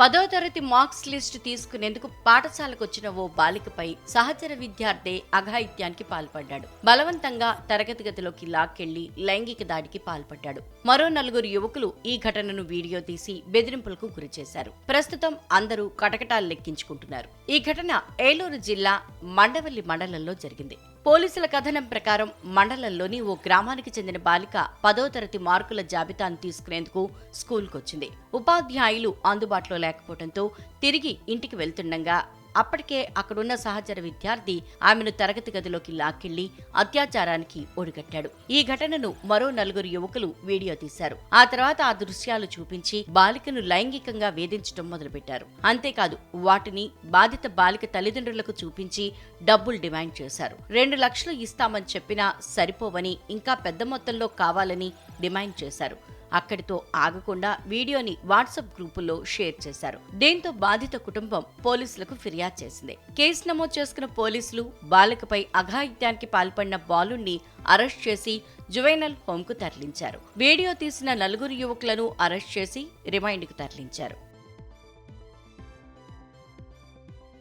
పదో తరగతి marks list తీసుకునేందుకు పాఠశాలకు వచ్చిన ఓ బాలికపై సహచర విద్యార్థి అఘాయిత్యానికి పాల్పడ్డాడు. బలవంతంగా తరగతి గదిలోకి లాక్కెళ్ళి లైంగిక దాడికి పాల్పడ్డాడు. మరో నలుగురు యువకులు ఈ ఘటనను వీడియో తీసి బెదిరింపులకు గురిచేశారు. ప్రస్తుతం అందరూ కటకటాలు లెక్కించుకుంటున్నారు. ఈ ఘటన ఏలూరు జిల్లా మండవల్లి మండలంలో జరిగింది. పోలీసుల కథనం ప్రకారం మండలంలోని ఓ గ్రామానికి చెందిన బాలిక పదో తరగతి మార్కుల జాబితాను తీసుకునేందుకు స్కూల్కొచ్చింది. ఉపాధ్యాయులు అందుబాటులో లేకపోవడంతో తిరిగి ఇంటికి వెళ్తుండగా అప్పటికే అక్కడున్న సహచర విద్యార్థి ఆమెను తరగతి గదిలోకి లాక్కెళ్ళి అత్యాచారానికి ఒడిగట్టాడు. ఈ ఘటనను మరో నలుగురు యువకులు వీడియో తీశారు. ఆ తర్వాత ఆ దృశ్యాలు చూపించి బాలికను లైంగికంగా వేధించడం మొదలుపెట్టారు. అంతేకాదు వాటిని బాధిత బాలిక తల్లిదండ్రులకు చూపించి డబ్బులు డిమాండ్ చేశారు. రెండు లక్షలు ఇస్తామని చెప్పినా సరిపోవని ఇంకా పెద్ద మొత్తంలో కావాలని డిమాండ్ చేశారు. అక్కడితో ఆగకుండా వీడియోని వాట్సాప్ గ్రూపుల్లో షేర్ చేశారు. దీంతో బాధిత కుటుంబం పోలీసులకు ఫిర్యాదు చేసింది. కేసు నమోదు చేసుకున్న పోలీసులు బాలికపై అఘాయిత్యానికి పాల్పడిన బాలుణ్ణి అరెస్ట్ చేసి జువైనల్ హోంకు తరలించారు. వీడియో తీసిన నలుగురు యువకులను అరెస్ట్ చేసి రిమైండ్కు తరలించారు.